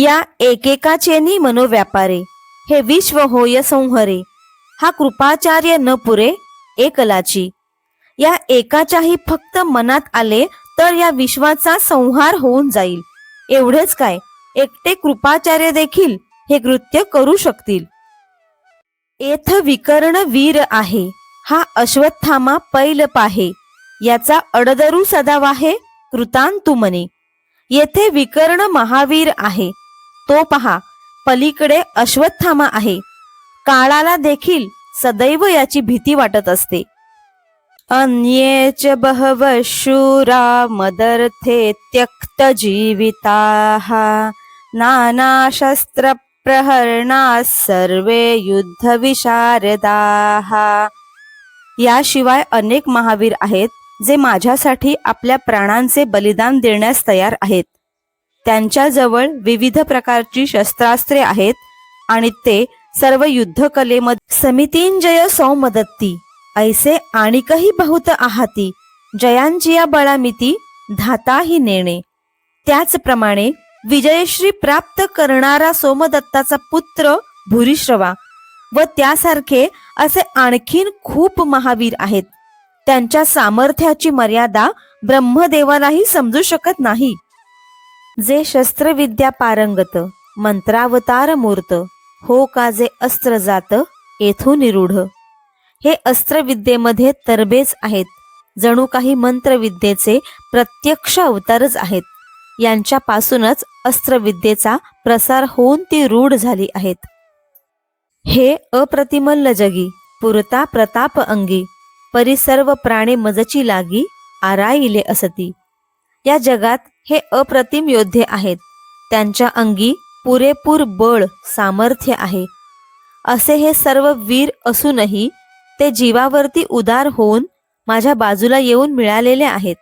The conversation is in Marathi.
या एकेकाचेनी मनोव्यापारे. हे विश्व होय संहरे. हा कृपाचार्य न पुरे एकलाची. या एकाच्याही फक्त मनात आले तर या विश्वाचा संहार होऊन जाईल. एवढेच काय एकटे कृपाचार्य देखील हे कृत्य करू शकतील. एथ विकर्ण वीर आहे हा अश्वत्थामा पैल पाहे. याचा अडदरू सदावाहे वाहे कृतांतु येथे विकर्ण महावीर आहे तो पहा पलीकडे अश्वत्थामा आहे. काळाला देखील सदैव याची भीती वाटत असते. अन्ये च बहव शूरा मदर्थे त्यक्त जीविताः. नाना शस्त्र प्रहरणा सर्वे युद्धविशारदाः याशिवाय अनेक महावीर आहेत जे माझ्यासाठी आपल्या प्राणांचे बलिदान देण्यास तयार आहेत. त्यांच्याजवळ विविध प्रकारची शस्त्रास्त्रे आहेत आणि ते सर्व युद्धकलेमध्ये समितींजय सौमदत्ती ऐसे आणिकही बहुत आहाती जयांची या बळामिती धाताही नेणे. त्याचप्रमाणे विजयश्री प्राप्त करणारा सोमदत्ताचा पुत्र भूरिश्रवा व त्यासारखे असे आणखीन खूप महावीर आहेत. त्यांच्या सामर्थ्याची मर्यादा ब्रह्मदेवालाही समजू शकत नाही. जे शस्त्रविद्या पारंगत मंत्रावतार मूर्त हो का जे अस्त्र जात येथून निरूढ. हे अस्त्रविद्येमध्ये तरबेज आहेत जणू काही मंत्रविद्येचे प्रत्यक्ष अवतारच आहेत. यांच्यापासूनच अस्त्रविद्येचा प्रसार होऊन ती रूढ झाली आहेत. हे अप्रतिमल्ल जगी पुरता प्रताप अंगी परी सर्व प्राणे मजची लागी आराईले असती. या जगात हे अप्रतिम योद्धे आहेत. त्यांच्या अंगी पुरेपूर बळ सामर्थ्य आहे. असे हे सर्व वीर असूनही ते जीवावरती उदार होऊन माझ्या बाजूला येऊन मिळालेले आहेत.